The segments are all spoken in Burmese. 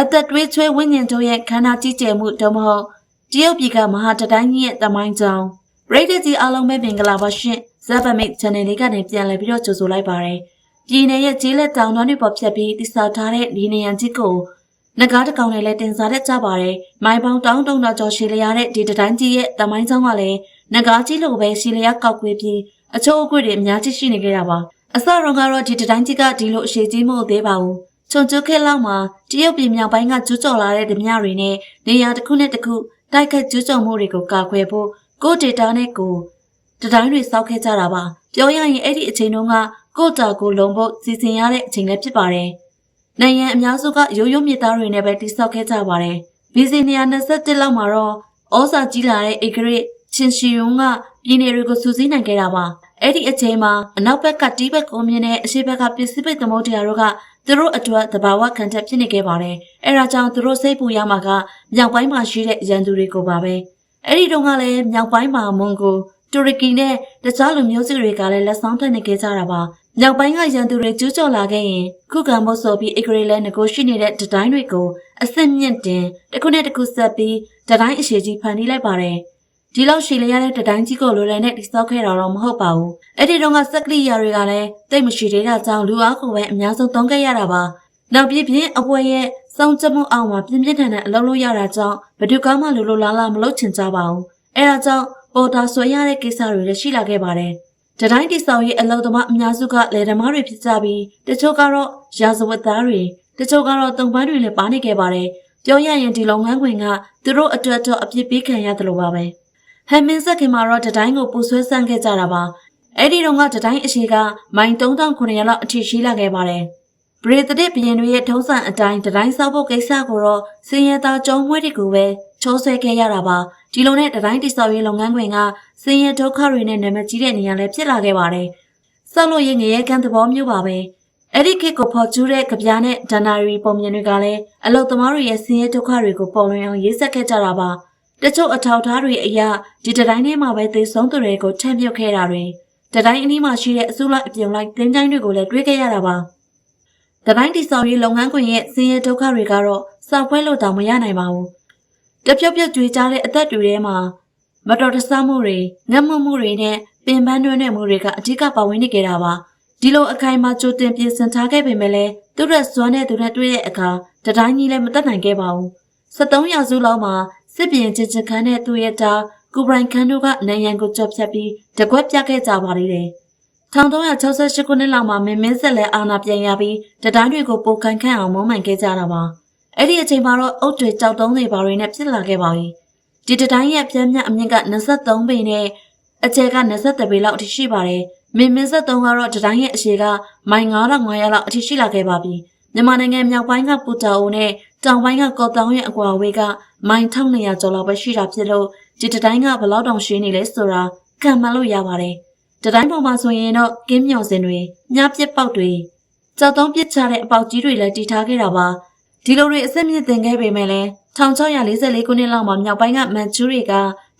အသက်တွေးချွေးဝိညာဉ်တို့ရဲ့ခန္ဓာကြီးကျယ်မှုတော့မဟုတ်တရုတ်ပြည်ကမဟာတတိုင်းကြီးရဲ့တမိုင်းကြောင်းရိတ်ကြီးအားလုံးပဲမင်္ဂလာပါရှင်ဇက်ဗမိတ် channel လေးကနေပြန်လည်ပြီးတော့ကြိုဆိုလိုက်ပါရယ်ပြည်နယ်ရဲ့ကျေးလက်တောင်တွန်းတွေပေါ်ဖြတ်ပြီးတိစောက်ထားတဲ့ဒီနေရန်ကြီးကိုနဂါးတစ်ကောင်နဲ့လည်းတင်စားတဲ့ကြပါတယ်မိုင်းပေါင်းတောင်းတုံတော့ကျော်ရှည်လျားတဲ့ဒီတတိုင်းကြီးရဲ့တမိုင်းကြောင်းကလည်းနဂါးကြီးလိုပဲရှည်လျားကောက်ကွေးပြီးအချို့အကွေ့တွေအများကြီးရှိနေကြတာပါအစတော့ကတော့ဒီတတိုင်းကြီးကဒီလိုအရှိကြီးမဟုတ်သေးပါဘူး ခြုံကျုပ်ခဲလောက်မှာတရုတ်ပြည်မြောက်ပိုင်းကကျူးကျော်လာတဲ့ဓမြတွေနဲ့နေရာတစ်ခုနဲ့တစ်ခုတိုက်ခတ်ကျူးကျော်မှုတွေကိုကာကွယ်ဖို့ကိုဒေတာနဲ့ကိုတတိုင်းတွေစောက်ခဲ့ကြတာပါပြောရရင်အဲ့ဒီအချိန်တုန်းကကိုတာကိုလုံဖို့စီစဉ်ရတဲ့အချိန်လည်းဖြစ်ပါတယ်နိုင်ငံအများစုကရိုးရိုးမြေသားတွေနဲ့ပဲတိစောက်ခဲ့ကြပါတယ်ဘီစီ121လောက်မှာတော့ဩစာကြီးလာတဲ့ဧကရစ်ချင်းရှီယုံကပြည်နယ်တွေကိုစူးစီးနိုင်ခဲ့တာပါအဲ့ဒီအချိန်မှာအနောက်ဘက်ကတီးဘက်ကုန်းမြင့်နဲ့အရှေ့ဘက်ကပစ္စည်းပိတ်သမုဒ္ဒရာတို့က သူတို့အတွက်တဘာဝခံချက်ဖြစ်နေခဲ့ပါတယ်အဲ့ဒါကြောင့်သူတို့စိတ်ပူရမှာကမြောက်ပိုင်းမှာရှိတဲ့ရန်သူတွေကိုပါပဲအဲ့ဒီတုန်းကလည်းမြောက်ပိုင်းမှာမွန်ဂိုတူရကီနဲ့တခြားလူမျိုးစုတွေကလည်းလက်ဆောင်ထပ်နေခဲ့ကြတာပါမြောက်ပိုင်းကရန်သူတွေကျူးကျော်လာခဲ့ရင်ခုခံဖို့ဆိုပြီးအဂရီလဲငကိုရှိနေတဲ့ဒတိုင်းတွေကိုအစ်စ်မြင့်တင်တစ်ခုနဲ့တစ်ခုဆက်ပြီးဒတိုင်းအရှိကြီးဖန်တီးလိုက်ပါတယ် ဒီလောက်ရှည်လျရတဲ့တတိုင်းကြီးကိုလိုလည်နဲ့တိစောက်ခဲ့တာတော့မဟုတ်ပါဘူးအဲ့ဒီတော့ကစက်ကလိယာတွေကလည်းတိတ်မရှိသေးတာကြောင့်လူအားကိုပဲအများဆုံးသုံးခဲ့ရတာပါနောက်ပြပြင်းအပွဲရဲ့စောင်းချက်မှုအောင်မှာပြင်းပြင်းထန်ထန်အလုံးလို့ရတာကြောင့်ဘယ်သူကမှလူလိုလားလားမလုပ်ချင်ကြပါဘူးအဲ့ဒါကြောင့်ပေါ်တာဆွဲရတဲ့ကိစ္စတွေလည်းရှိလာခဲ့ပါတယ်တတိုင်းတိဆောင်ရဲ့အလုံသမားအများစုကလေဓမားတွေဖြစ်ကြပြီးတချို့ကတော့ရာဇဝတ်သားတွေတချို့ကတော့တုံပန်းတွေလည်းပါနေခဲ့ပါတယ်ပြောရရင်ဒီလုပ်ငန်းခွင်ကသူတို့အတွက်တော့အပြစ်ပေးခံရတယ်လို့ပါပဲ ဟမ်မင်းဆက်ခင်မှာတော့တတိုင်းကိုပူဆွဲဆန့်ခဲ့ကြတာပါအဲ့ဒီတော့ကတတိုင်းအရှိကမိုင်3900လောက်အထိရှိလာခဲ့ပါတယ်ပရိသတ်ဘရင်တွေရဲ့ထုံးစံအတိုင်းတတိုင်းဆောက်ဖို့ကိစ္စကိုတော့စင်ရသားကျုံမွေးတွေကိုပဲချိုးဆွဲခဲ့ရတာပါဒီလိုနဲ့တတိုင်းတိဆောက်ရေးလုပ်ငန်းခွင်ကစင်ရဒုက္ခတွေနဲ့နာမည်ကြီးတဲ့နေရာလည်းဖြစ်လာခဲ့ပါတယ်ဆောက်လို့ရငရဲကန်းသဘောမျိုးပါပဲအဲ့ဒီခေတ်ကိုဖော်ကျူးတဲ့ကြပြားနဲ့ဒနာရီပုံမြင်တွေကလည်းအလုတ်သမားတွေရဲ့စင်ရဒုက္ခတွေကိုပေါ်လွင်အောင်ရေးဆက်ခဲ့ကြတာပါ တချို့အထောက်ထားတွေအရာဒီတတိုင်းထဲမှာပဲသေဆုံးသူတွေကိုထပ်မြုပ်ခဲ့တာတွေတတိုင်းအနီးမှာရှိတဲ့အစုလိုက်အပြုံလိုက်တင်းချိုင်းတွေကိုလည်းတွေးခဲ့ရတာပါတတိုင်းတိဆောင်ရေးလုပ်ငန်းခွင်ရဲ့စင်ရဒုက္ခတွေကတော့စောက်ပွဲလို့တောင်မရနိုင်ပါဘူးတပြုတ်ပြုတ်ကြွေကြတဲ့အသက်တွေထဲမှာမတော်တဆမှုတွေငတ်မမှုတွေနဲ့ပင်ပန်းတွင်းတဲ့မှုတွေကအဓိကပါဝင်နေကြတာပါဒီလိုအခိုင်အမာကြိုတင်ပြင်ဆင်ထားခဲ့ပေမဲ့လည်းသူ့ရဲ့စွမ်းတဲ့သူနဲ့တွေ့တဲ့အခါတတိုင်းကြီးလည်းမတက်နိုင်ခဲ့ပါဘူး73ရာစုလောက်မှာ စစ်ပြင်ချစ်ချစ်ခန်းနဲ့သူ့ရဲ့သားကူဘရိုင်ခန်းတို့ကနိုင်ရန်ကိုကြော့ဖြတ်ပြီးတကွက်ပြခဲ့ကြပါသေးတယ်1368ခုနှစ်လောက်မှာမင်းမင်းဆက်လက်အာဏာပြန်ရပြီးတတိုင်းတွေကိုပိုကန်ခန့်အောင်မုန်းမှန်ခဲ့ကြတာပါအဲ့ဒီအချိန်မှာတော့အုတ်တွေကြောက်တုံးတွေဘာတွေနဲ့ဖြစ်လာခဲ့ပါပြီဒီတတိုင်းရဲ့ပြင်းမြတ်အမြင့်က23ပေနဲ့အကျယ်က23ပေလောက်အထိရှိပါတယ်မင်းမင်းဆက်သုံးကတော့တတိုင်းရဲ့အရှည်ကမိုင်9500လောက်အထိရှိလာခဲ့ပါပြီ မြန်မာနိုင်ငံမြောက်ပိုင်းကပူတာအိုနဲ့တောင်ပိုင်းကကော့တောင်ရဲ့အကွာအဝေးကမိုင်1200ကျော်လောက်ပဲရှိတာဖြစ်လို့ဒီတတိုင်းကဘလောက်တောင်ရှိနေလဲဆိုတာခံမှန်းလို့ရပါတယ်တတိုင်းပေါ်မှာဆိုရင်တော့ကင်းမြောင်စင်တွေမြပြစ်ပေါက်တွေကြောက်တုံးပစ်ချတဲ့အပေါက်ကြီးတွေလည်းတည်ထားခဲ့တာပါဒီလိုတွေအစစ်မြစ်တင်ခဲ့ပေမဲ့လည်း1644ခုနှစ်လောက်မှာမြောက်ပိုင်းကမန်ချူတွေက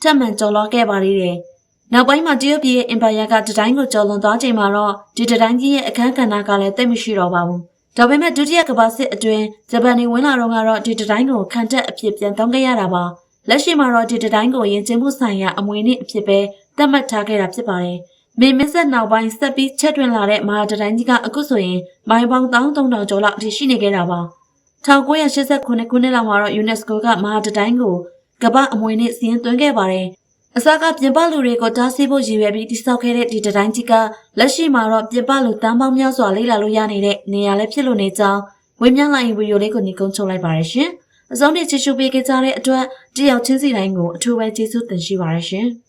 ထပ်မံကျော်လွှားခဲ့ပါသေးတယ်။နောက်ပိုင်းမှာတရုတ်ပြည်ရဲ့အင်ပါယာကတတိုင်းကိုကျော်လွန်သွားချိန်မှာတော့ဒီတတိုင်းကြီးရဲ့အခန်းကဏ္ဍကလည်းတိတ်မရှိတော့ပါဘူး။ ဒါပေမဲ့ဒုတိယကမ္ဘာစစ်အတွင်းဂျပန်နေဝင်လာတော့ကတော့ဒီတတိုင်းကိုခံတက်အဖြစ်ပြန်တောင်းခဲ့ရတာပါ။လက်ရှိမှာတော့ဒီတတိုင်းကိုရင်ကျင်းမှုဆိုင်ရာအမွေနှင့်အဖြစ်ပဲသတ်မှတ်ထားခဲ့တာဖြစ်ပါတယ်။မေမစ်ဆက်နောက်ပိုင်းဆက်ပြီးချက်တွင်လာတဲ့မဟာတတိုင်းကြီးကအခုဆိုရင်မိုင်ပေါင်း1300ကျော်လောက်အထိရှိနေခဲ့တာပါ။1989ခုနှစ်လောက်မှာတော့ UNESCO ကမဟာတတိုင်းကိုကမ္ဘာအမွေနဲ့စီးရင်သွင်းခဲ့ပါတယ်။ အစကပြင်ပလူတွေကိုတားဆီးဖို့ရည်ရွယ်ပြီးတည်ဆောက်ခဲ့တဲ့ဒီတတိုင်းကြီးကလက်ရှိမှာတော့ပြင်ပလူတန်းပေါင်းများစွာလေ့လာလို့ရနေတဲ့နေရာလည်းဖြစ်လို့နေကြောင်းဝင်းမြလိုင်းဗီဒီယိုလေးကိုညီကုန်းချုပ်လိုက်ပါရရှင်။အစုံနဲ့ချစ်ရှုပေးကြတဲ့အတွက်တယောက်ချင်းစီတိုင်းကိုအထူးပဲကျေးဇူးတင်ရှိပါရရှင်။